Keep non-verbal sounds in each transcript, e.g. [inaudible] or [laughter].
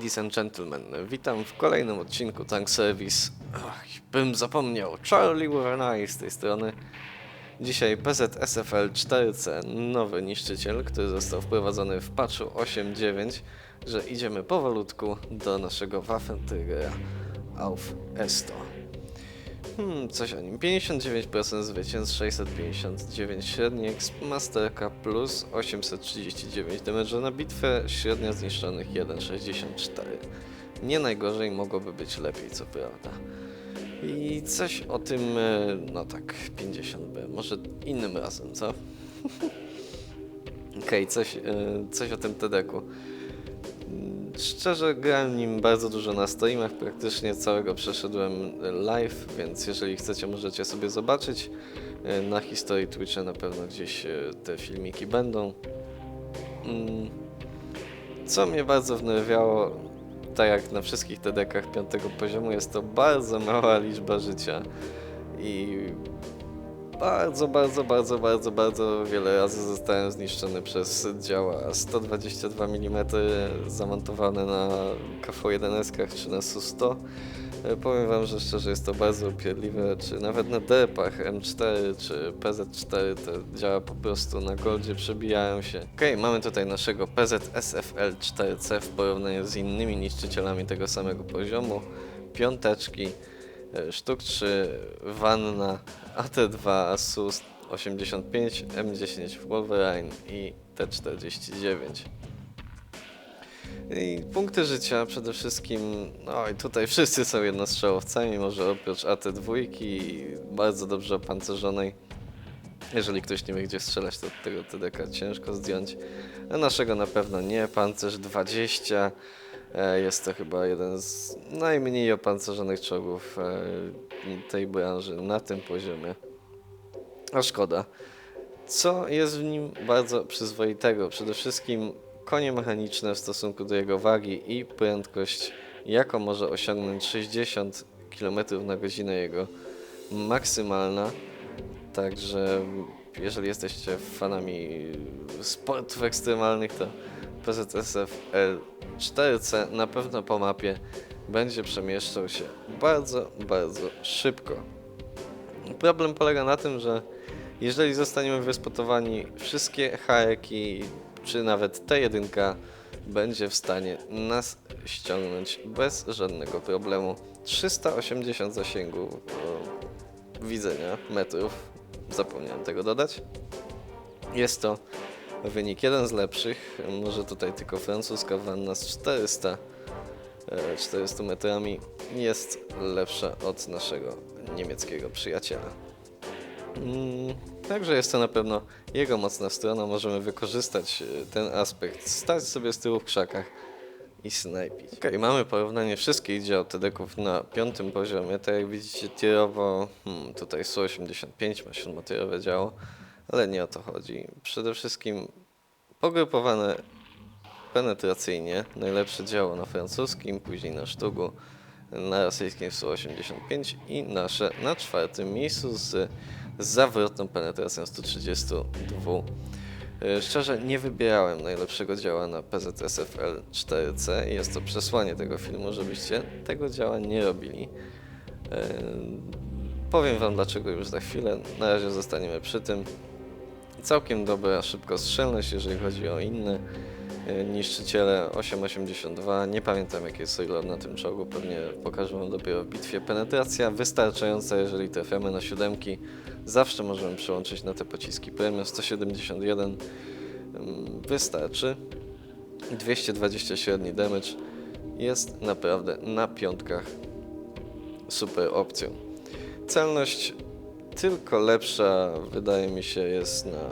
Ladies and gentlemen. Witam w kolejnym odcinku Tank Service. Ach, bym zapomniał. Charlie Warrenai z tej strony. Dzisiaj PZSFL 4C, nowy niszczyciel, który został wprowadzony w patchu 8.9, że idziemy powolutku do naszego Waffenträgera auf Esto. Hmm, coś o nim. 59% zwycięstw, 659 średni, exp Masterka plus 839 damage na bitwę, średnia zniszczonych 1,64. Nie najgorzej, mogłoby być lepiej, co prawda. I coś o tym, e, no tak, 50B, może innym razem, co? [laughs] Okej, coś, e, coś o tym TDK-u. Szczerze grałem nim bardzo dużo na streamach, praktycznie całego przeszedłem live, więc jeżeli chcecie możecie sobie zobaczyć. E, Na historii Twitcha na pewno gdzieś e, te filmiki będą. Mm, Co mnie bardzo wnerwiało, tak jak na wszystkich TDK-ach piątego poziomu, jest to bardzo mała liczba życia. I bardzo, bardzo, bardzo, bardzo, bardzo wiele razy zostałem zniszczony przez działa 122 mm zamontowane na KV-1 czy na SU-100. E, Powiem wam, że szczerze jest to bardzo upierdliwe, czy nawet na DEP-ach M4 czy PZ4 te działa po prostu na goldzie przebijają się. Okej, mamy tutaj naszego PZ-SFL 4C w porównaniu z innymi niszczycielami tego samego poziomu. Piąteczki, sztuk 3, Wanna, AT2, Asus 85, M10 Wolverine i T49. I punkty życia przede wszystkim, no i tutaj wszyscy są jednostrzałowcami, może oprócz AT2 i bardzo dobrze opancerzonej. Jeżeli ktoś nie wie gdzie strzelać, to tego TDK ciężko zdjąć. A naszego na pewno nie, pancerz 20. e, Jest to chyba jeden z najmniej opancerzonych czołgów e, tej branży na tym poziomie. A szkoda. Co jest w nim bardzo przyzwoitego? Przede wszystkim konie mechaniczne w stosunku do jego wagi i prędkość, jaką może osiągnąć 60 km na godzinę jego maksymalna. Także jeżeli jesteście fanami sportów ekstremalnych, to PZSF L4C na pewno po mapie będzie przemieszczał się bardzo, bardzo szybko. Problem polega na tym, że jeżeli zostaniemy wyspotowani, wszystkie haeki, czy nawet T1 będzie w stanie nas ściągnąć bez żadnego problemu. 380 zasięgu e, widzenia metrów, zapomniałem tego dodać. Jest to wynik jeden z lepszych, może tutaj tylko francuska wanna z 400, e, 400 metrami jest lepsza od naszego niemieckiego przyjaciela. Mm, Także jest to na pewno jego mocna strona. Możemy wykorzystać e, ten aspekt, stać sobie z tyłu w krzakach i snajpić. Ok, mamy porównanie wszystkich dział TDK-ów na piątym poziomie. Tak jak widzicie, tierowo, hmm, tutaj Su-85 ma siódmotierowe działo, ale nie o to chodzi. Przede wszystkim pogrupowane penetracyjnie. Najlepsze działo na francuskim, później na sztugu, na rosyjskim Su-85 i nasze na czwartym miejscu z zawrotną penetracją 132. E, Szczerze nie wybierałem najlepszego działa na PZSFL 4C i jest to przesłanie tego filmu, żebyście tego działa nie robili. E, Powiem wam dlaczego już za chwilę, na razie zostaniemy przy tym. Całkiem dobra szybkostrzelność, jeżeli chodzi o inne e, niszczyciele 882. Nie pamiętam jaki jest reload na tym czołgu, pewnie pokażę wam dopiero w bitwie. Penetracja wystarczająca, jeżeli trafiamy na siódemki. Zawsze możemy przełączyć na te pociski premium 171 mm, wystarczy. 220 średni damage jest naprawdę na piątkach super opcją. Celność tylko lepsza, wydaje mi się, jest na.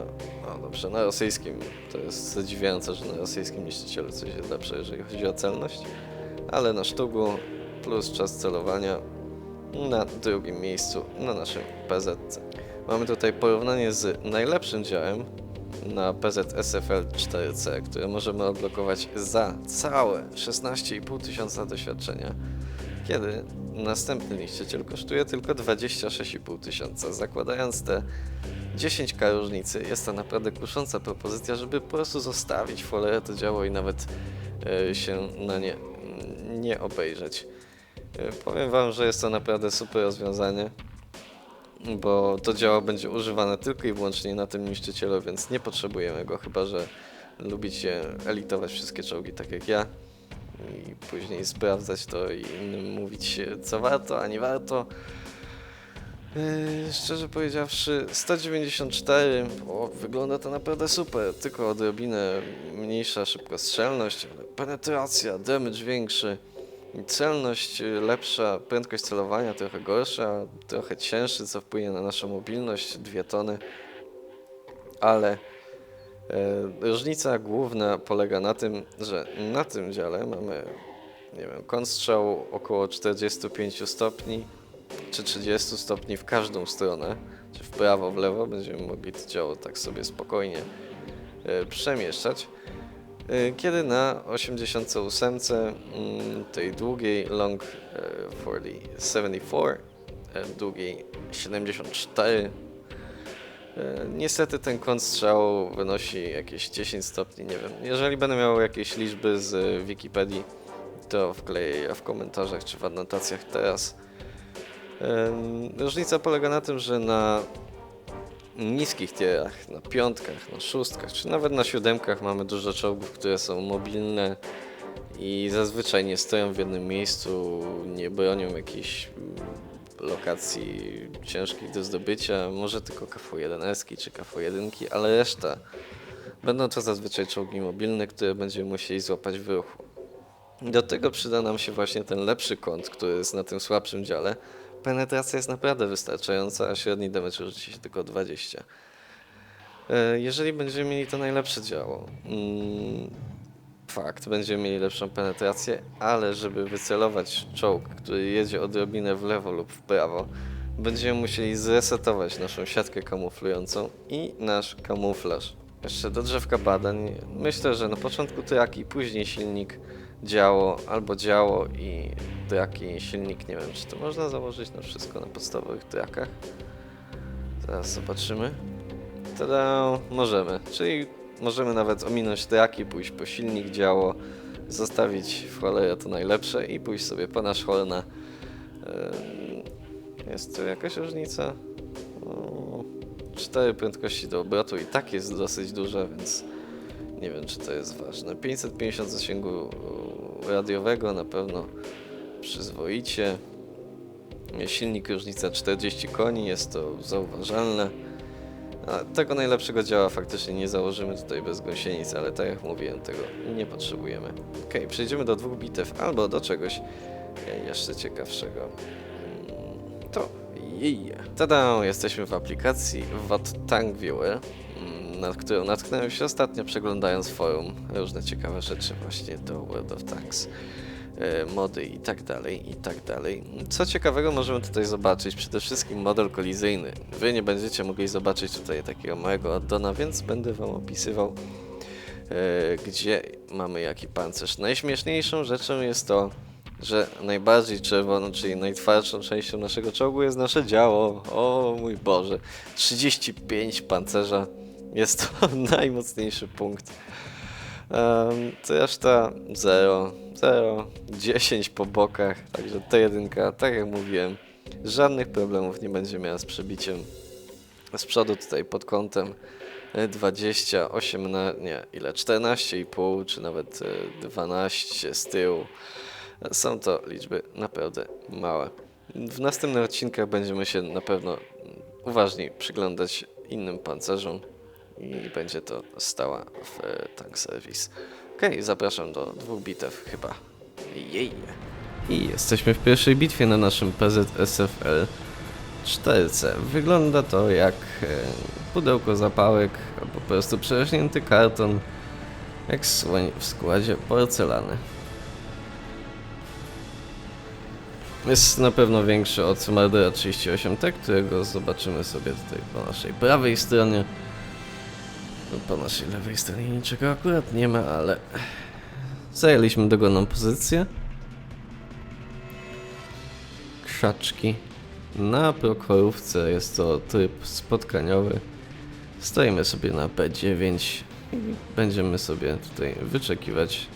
No dobrze, na rosyjskim. To jest zadziwiające, że na rosyjskim niszczycielu coś jest lepsze, jeżeli chodzi o celność. Ale na sztugu plus czas celowania na drugim miejscu na naszym PZC. Mamy tutaj porównanie z najlepszym działem na PZSFL 4C, które możemy odblokować za całe 16,5 tysiąca doświadczenia. Kiedy następny niszczyciel kosztuje tylko 26,5 tysiąca. Zakładając te 10k różnicy, jest to naprawdę kusząca propozycja, żeby po prostu zostawić foleję to działo i nawet e, się na nie nie obejrzeć. E, Powiem Wam, że jest to naprawdę super rozwiązanie, bo to działo będzie używane tylko i wyłącznie na tym niszczycielu, więc nie potrzebujemy go, chyba że lubicie elitować wszystkie czołgi tak jak ja i później sprawdzać to i innym mówić co warto, a nie warto. Yy, szczerze powiedziawszy, 194, o, wygląda to naprawdę super, tylko odrobinę mniejsza szybkostrzelność, ale penetracja, damage większy, celność y, lepsza, prędkość celowania trochę gorsza, trochę cięższy, co wpłynie na naszą mobilność, 2 tony, ale różnica główna polega na tym, że na tym dziale mamy, nie wiem, kąt strzału około 45 stopni, czy 30 stopni w każdą stronę, czy w prawo, w lewo, będziemy mogli to działo tak sobie spokojnie e, przemieszczać. E, Kiedy na 88 mm, tej długiej long e, 4074, e, długiej 74, e, niestety ten kąt strzału wynosi jakieś 10 stopni, nie wiem. Jeżeli będę miał jakieś liczby z e, Wikipedii, to wkleję je w komentarzach czy w anotacjach teraz. Em, Różnica polega na tym, że na niskich tierach, na piątkach, na szóstkach, czy nawet na siódemkach mamy dużo czołgów, które są mobilne i zazwyczaj nie stoją w jednym miejscu, nie bronią jakichś lokacji ciężkich do zdobycia, może tylko KV-1 czy KV-1, ale reszta będą to zazwyczaj czołgi mobilne, które będziemy musieli złapać w ruchu. Do tego przyda nam się właśnie ten lepszy kąt, który jest na tym słabszym dziale. Penetracja jest naprawdę wystarczająca, a średni damage użycie się tylko 20. E, Jeżeli będziemy mieli to najlepsze działo, mm, fakt, będziemy mieli lepszą penetrację, ale żeby wycelować czołg, który jedzie odrobinę w lewo lub w prawo, będziemy musieli zresetować naszą siatkę kamuflującą i nasz kamuflaż. Jeszcze do drzewka badań, myślę, że na początku traki, później silnik, działo albo działo i traki, silnik, nie wiem czy to można założyć na wszystko na podstawowych trakach. Zaraz zobaczymy. Tada, możemy, czyli możemy nawet ominąć traki, pójść po silnik, działo, zostawić w cholerę to najlepsze i pójść sobie po nasz Horna. Ym, Jest tu jakaś różnica? Cztery prędkości do obrotu i tak jest dosyć duża, więc nie wiem, czy to jest ważne. 550 zasięgu radiowego na pewno przyzwoicie. Silnik różnica 40 koni, jest to zauważalne. A tego najlepszego działa faktycznie nie założymy tutaj bez gąsienic, ale tak jak mówiłem, tego nie potrzebujemy. Ok, przejdziemy do dwóch bitew albo do czegoś e, jeszcze ciekawszego. Mm, To jej. Tada, jesteśmy w aplikacji VAT Tank Viewer, mm, nad którą natknąłem się ostatnio przeglądając forum. Różne ciekawe rzeczy właśnie do World of Tanks, mody i tak dalej, i tak dalej. Co ciekawego możemy tutaj zobaczyć? Przede wszystkim model kolizyjny. Wy nie będziecie mogli zobaczyć tutaj takiego małego addona, więc będę wam opisywał e, gdzie mamy jaki pancerz. Najśmieszniejszą rzeczą jest to, że najbardziej czerwoną, czyli najtwardszą częścią naszego czołgu jest nasze działo. O mój Boże, 35 pancerza jest to [laughs] najmocniejszy punkt. Um, reszta 0, 0, 10 po bokach, także ta jedynka, tak jak mówiłem, żadnych problemów nie będzie miała z przebiciem. Z przodu tutaj pod kątem e, 20, 18, nie, ile, 14,5 czy nawet e, 12 z tyłu. E, Są to liczby naprawdę małe. W następnych odcinkach będziemy się na pewno uważniej przyglądać innym pancerzom i będzie to stała w e, Tank Service. Okej, zapraszam do dwóch bitew chyba. Jej! I jesteśmy w pierwszej bitwie na naszym PZSFL 4C. Wygląda to jak e, pudełko zapałek albo po prostu przerośnięty karton jak słoń w składzie porcelany. Jest na pewno większy od Mardera 38T, którego zobaczymy sobie tutaj po naszej prawej stronie. Po naszej lewej stronie niczego akurat nie ma, ale zajęliśmy dogodną pozycję. krzaczki. Na prokorówce jest to tryb spotkaniowy. Stoimy sobie na P9 i będziemy sobie tutaj wyczekiwać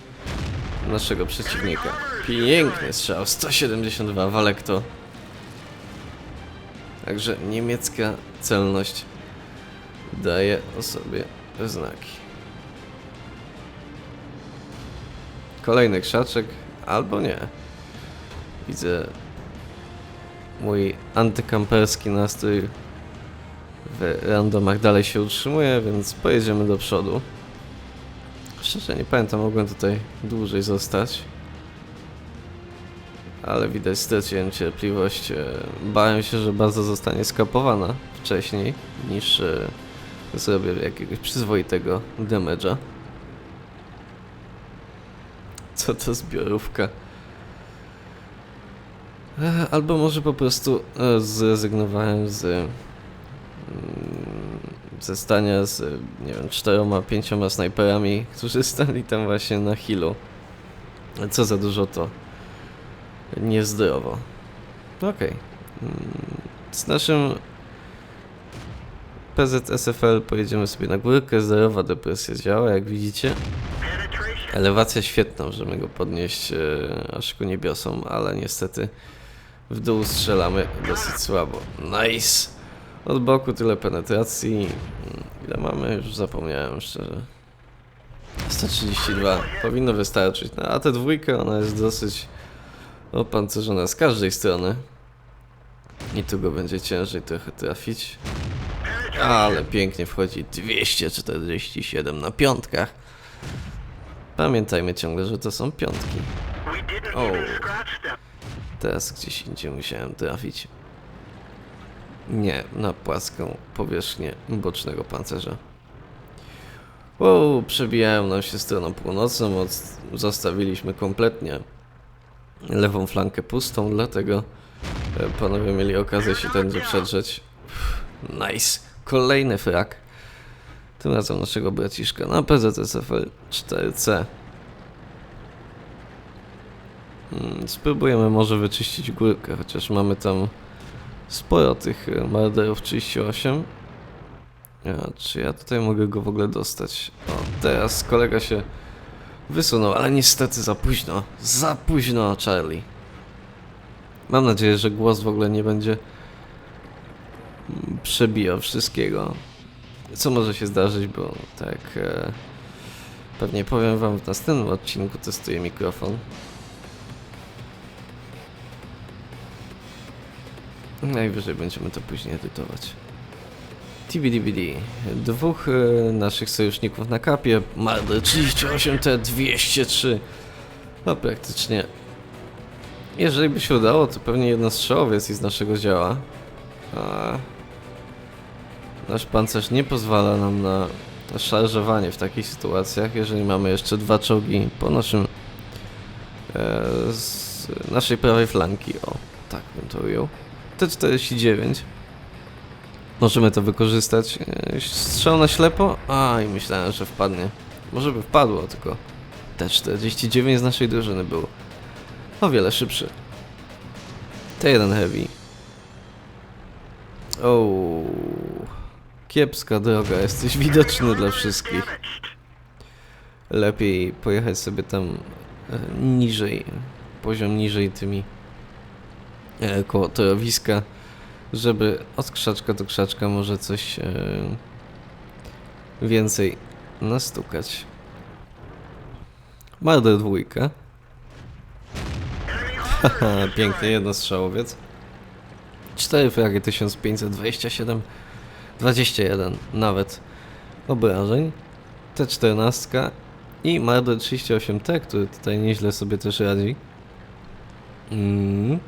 naszego przeciwnika. Piękny strzał, 172, walek to. Także niemiecka celność daje o sobie znaki. Kolejny krzaczek, albo nie. Widzę mój antykamperski nastrój w randomach dalej się utrzymuje, więc pojedziemy do przodu. Szczerze nie pamiętam, mogłem tutaj dłużej zostać. Ale widać, straciłem cierpliwość. Bałem się, że baza zostanie skapowana wcześniej, niż e, zrobię jakiegoś przyzwoitego damage'a. Co to zbiorówka? E, Albo może po prostu e, zrezygnowałem z mm, ze stania z, nie wiem, czteroma, pięcioma snajperami, którzy [laughs] stali tam właśnie na healu. Co za dużo to niezdrowo. Okej. Mm, Z naszym PZSFL pojedziemy sobie na górkę. Zerowa depresja działa, jak widzicie. Elewacja świetna, możemy go podnieść e, aż ku niebiosom, ale niestety w dół strzelamy dosyć słabo. Nice! Od boku tyle penetracji. Mm, Ile mamy? Już zapomniałem szczerze. 132 powinno wystarczyć. No, a tę dwójkę ona jest dosyć opancerzona z każdej strony. I tu go będzie ciężej trochę trafić. Ale pięknie wchodzi 247 na piątkach. Pamiętajmy ciągle, że to są piątki. O, teraz gdzieś indziej musiałem trafić. Nie, na płaską powierzchnię bocznego pancerza. Wow, przebijają nam się stroną północną, od... zostawiliśmy kompletnie lewą flankę pustą, dlatego e, panowie mieli okazję się tędy przedrzeć. Nice. Kolejny frak. Tym razem naszego braciszka na PZSFL 4C. Mm, Spróbujemy może wyczyścić górkę, chociaż mamy tam sporo tych e, marderów 38. A, czy ja tutaj mogę go w ogóle dostać? O, teraz kolega się wysunął, ale niestety za późno. Za późno, Charlie. Mam nadzieję, że głos w ogóle nie będzie przebijał wszystkiego. Co może się zdarzyć, bo tak e, pewnie powiem wam w następnym odcinku testuję mikrofon. Najwyżej będziemy to później edytować. TBDBD. Dwóch e, naszych sojuszników na kapie. Marder 38 T203. No praktycznie. Jeżeli by się udało, to pewnie jednostrzałowiec i z naszego działa. A nasz pancerz nie pozwala nam na szarżowanie w takich sytuacjach, jeżeli mamy jeszcze dwa czołgi po naszym e, z naszej prawej flanki. O, tak bym to ujął. T49. Możemy to wykorzystać. E, Strzał na ślepo? A, i myślałem, że wpadnie. Może by wpadło, tylko T49 z naszej drużyny był o wiele szybszy. T1 Heavy. O, kiepska droga, jesteś widoczny dla wszystkich. Lepiej pojechać sobie tam e, niżej, poziom niżej tymi e, koło torowiska, żeby od krzaczka do krzaczka może coś e, więcej nastukać. Marder dwójka. [laughs] Haha, pięknie, jednostrzałowiec. 4 fragi 1527, 21 nawet obrażeń. T14 i Marder 38T, który tutaj nieźle sobie też radzi. Mm.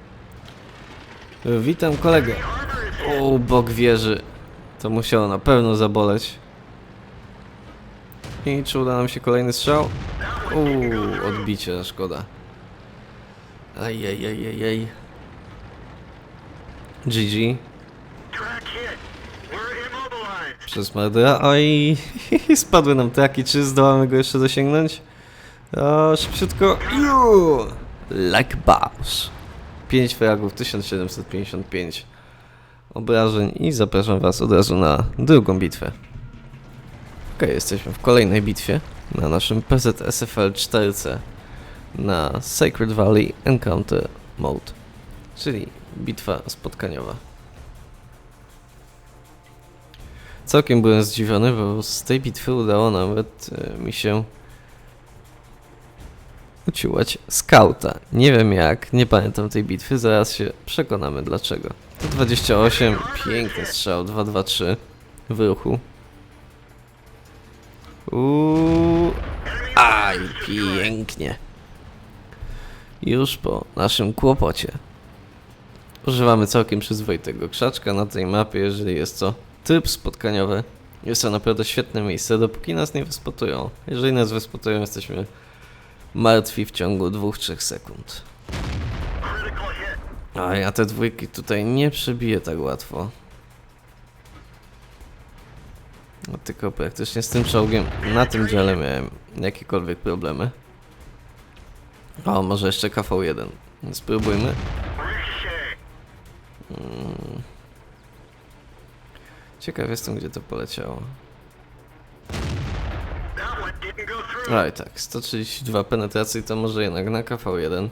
Witam kolegę. O, bok wieży. To musiało na pewno zaboleć. I czy uda nam się kolejny strzał? Uuu, odbicie, szkoda. Ajajajajaj. Immobilized. Przez Mardera. Oj, [laughs] spadły nam traki. Czy zdołamy go jeszcze dosięgnąć? O, szybciutko. Iu! Like boss. 5 fragów, 1755 obrażeń i zapraszam was od razu na drugą bitwę. Ok, jesteśmy w kolejnej bitwie na naszym PZSFL 4C na Sacred Valley Encounter Mode, czyli bitwa spotkaniowa. Całkiem byłem zdziwiony, bo z tej bitwy udało nawet e, mi się uciłać skauta. Nie wiem jak, nie pamiętam tej bitwy, zaraz się przekonamy dlaczego. To 28, piękny strzał, 2-2-3 w ruchu. Uuu, aj, pięknie. Już po naszym kłopocie. Używamy całkiem przyzwoitego krzaczka na tej mapie, jeżeli jest to tryb spotkaniowy. Jest to naprawdę świetne miejsce, dopóki nas nie wyspotują. Jeżeli nas wyspotują, jesteśmy martwi w ciągu 2-3 sekund. A ja te dwójki tutaj nie przebiję tak łatwo. No tylko praktycznie z tym czołgiem na tym dziale miałem jakiekolwiek problemy. O, może jeszcze KV1. Spróbujmy. Ricochet. Ciekaw jestem, gdzie to poleciało. Oj, tak, 132 penetracji to może jednak na KV1.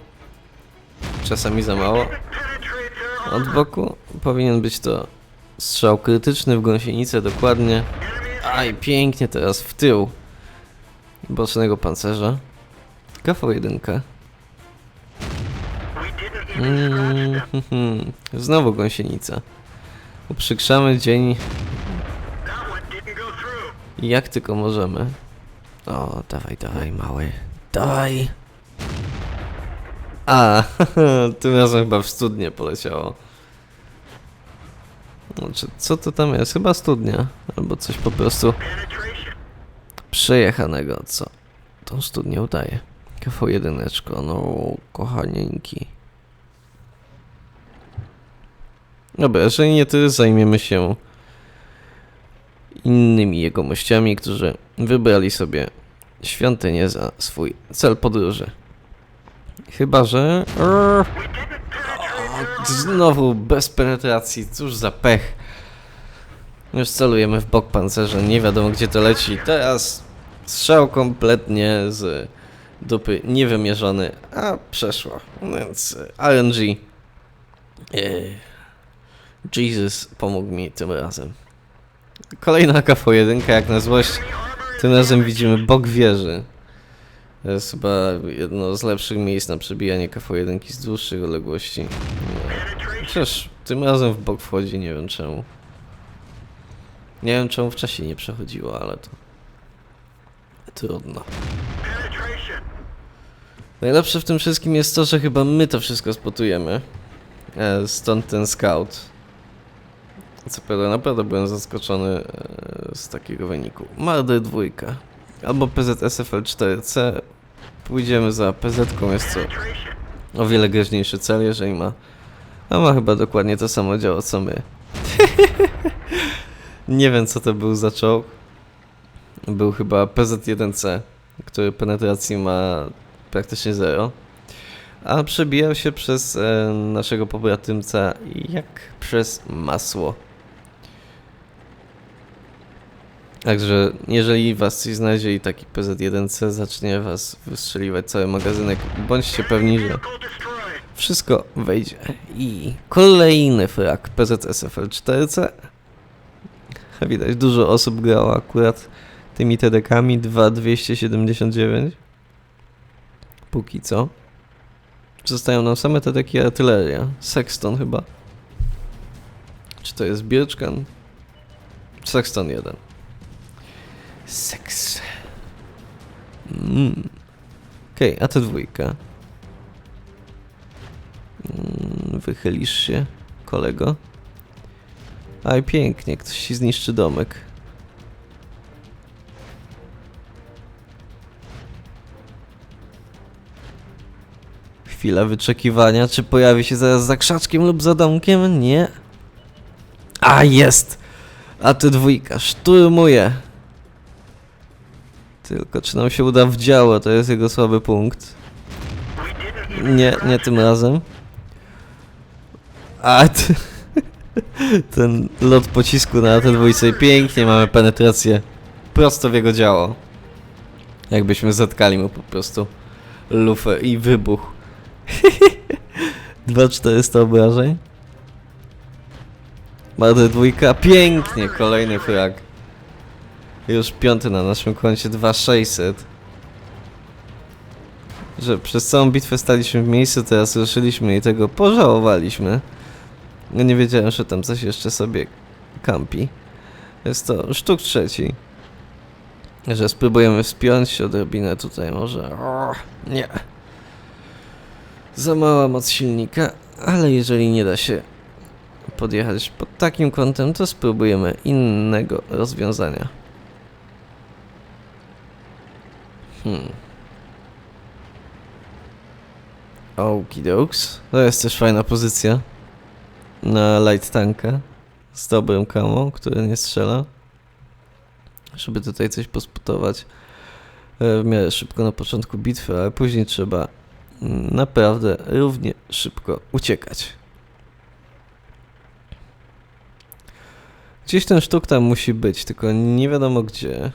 Czasami za mało. Od boku powinien być to strzał krytyczny w gąsienicę dokładnie. Aj, pięknie teraz w tył bocznego pancerza. KV1. Mm, them. hmm, Znowu gąsienica. Uprzykrzamy dzień jak tylko możemy. O, dawaj, dawaj, mały. Dawaj. A, [laughs] tym razem chyba w studnię poleciało. Znaczy, co to tam jest? Chyba studnia. Albo coś po prostu przejechanego, co tą studnię udaje. KV1, no kochanieńki. Dobra, jeżeli nie ty, zajmiemy się innymi jegomościami, którzy wybrali sobie świątynię za swój cel podróży. Chyba, że... O, znowu bez penetracji, cóż za pech. Już celujemy w bok pancerza, nie wiadomo gdzie to leci. Teraz strzał kompletnie z dupy niewymierzony, a przeszło. Więc RNG. Ej, Jesus pomógł mi tym razem. Kolejna KV1 jak na złość. Tym razem widzimy bok wieży. To jest chyba jedno z lepszych miejsc na przebijanie KV1 z dłuższych odległości. Przecież tym razem w bok wchodzi, nie wiem czemu. Nie wiem czemu wcześniej nie przechodziło, ale to... Trudno. Najlepsze w tym wszystkim jest to, że chyba my to wszystko spotujemy. E, stąd ten scout. Co prawda naprawdę byłem zaskoczony e, z takiego wyniku. Marder dwójka. Albo PZSFL 4C. Pójdziemy za PZ-ką, jest to o wiele groźniejszy cel, jeżeli ma. A ma chyba dokładnie to samo działo co my. [laughs] Nie wiem co to był za czołg. Był chyba PZ1C, który penetracji ma praktycznie zero. A przebijał się przez e, naszego pobratymca jak przez masło. Także jeżeli was coś znajdzie i taki PZ1C zacznie was wystrzeliwać cały magazynek, bądźcie pewni, że wszystko wejdzie. I kolejny frak PZSFL 4C. Widać, dużo osób grało akurat tymi TDK-ami 2279. Póki co. Zostają nam same TDK i artyleria. Sexton chyba. Czy to jest Birczkan? Sexton 1. Seks. Mm. Okej, a to dwójka. Mm, Wychylisz się, kolego. Aj, pięknie, ktoś ci zniszczy domek. Chwila wyczekiwania, czy pojawi się zaraz za krzaczkiem lub za domkiem? Nie. A, jest! A ty dwójka, szturmuje. Tylko czy nam się uda w działo, to jest jego słaby punkt. Nie, nie tym razem. A [laughs] ten lot pocisku na te dwójce pięknie mamy penetrację prosto w jego działo. Jakbyśmy zatkali mu po prostu lufę i wybuch. [laughs] 2400 obrażeń. Marder dwójka, pięknie, kolejny frag. Już piąty na naszym koncie, 2600. Że przez całą bitwę staliśmy w miejscu, teraz ruszyliśmy i tego pożałowaliśmy. No nie wiedziałem, że tam coś jeszcze sobie kampi. Jest to sztuk trzeci. Że spróbujemy wspiąć się odrobinę tutaj może. O, nie. Za mała moc silnika, ale jeżeli nie da się podjechać pod takim kątem, to spróbujemy innego rozwiązania. Hmm. Okidokes. To jest też fajna pozycja. Na light tanka. Z dobrym kamą, który nie strzela. Żeby tutaj coś posputować e, w miarę szybko na początku bitwy, ale później trzeba mm, naprawdę równie szybko uciekać. Gdzieś ten sztuk tam musi być, tylko nie wiadomo gdzie.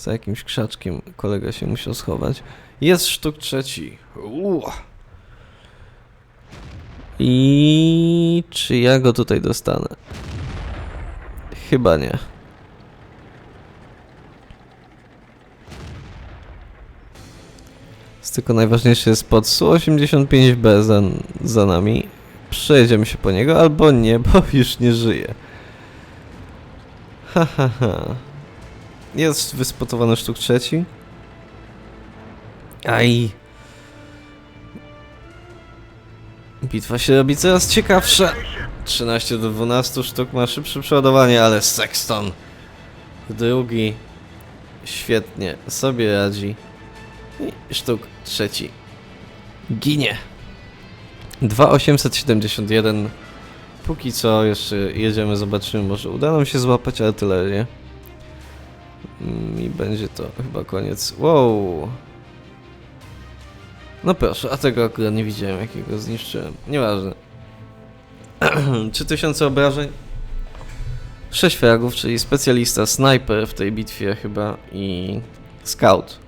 Za jakimś krzaczkiem kolega się musiał schować. Jest sztuk trzeci. Uuu. I czy ja go tutaj dostanę? Chyba nie. Tylko najważniejszy jest pod Su-85B za, za nami. Przejedziemy się po niego, albo nie, bo już nie żyje. Ha, ha, ha. Jest wyspotowany sztuk trzeci. Aj. Bitwa się robi coraz ciekawsza. 13 do 12 sztuk ma szybsze przeładowanie, ale Sexton drugi świetnie sobie radzi. I sztuk trzeci ginie. 2871 Póki co jeszcze jedziemy, zobaczymy, może uda nam się złapać artylerię. I będzie to chyba koniec. Wow! No proszę, a tego akurat nie widziałem, jakiego zniszczyłem. Nieważne. [clears throat] 3000 obrażeń. 6 fragów, czyli specjalista, snajper w tej bitwie chyba i scout.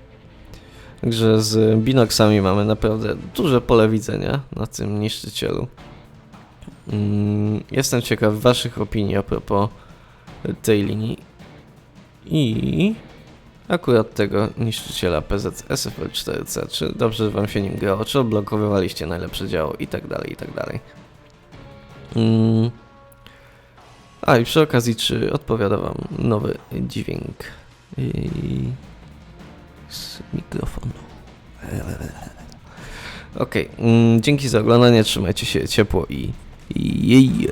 Także z binoksami mamy naprawdę duże pole widzenia na tym niszczycielu. Mm, Jestem ciekaw waszych opinii a propos tej linii. I akurat tego niszczyciela PZ SFL4C. Czy dobrze wam się nim grało, czy odblokowywaliście najlepsze działo i tak dalej, i tak dalej. Mm. A i przy okazji, czy odpowiada wam nowy dźwięk i... z mikrofonu. Okej, mm, dzięki za oglądanie, trzymajcie się ciepło i jej.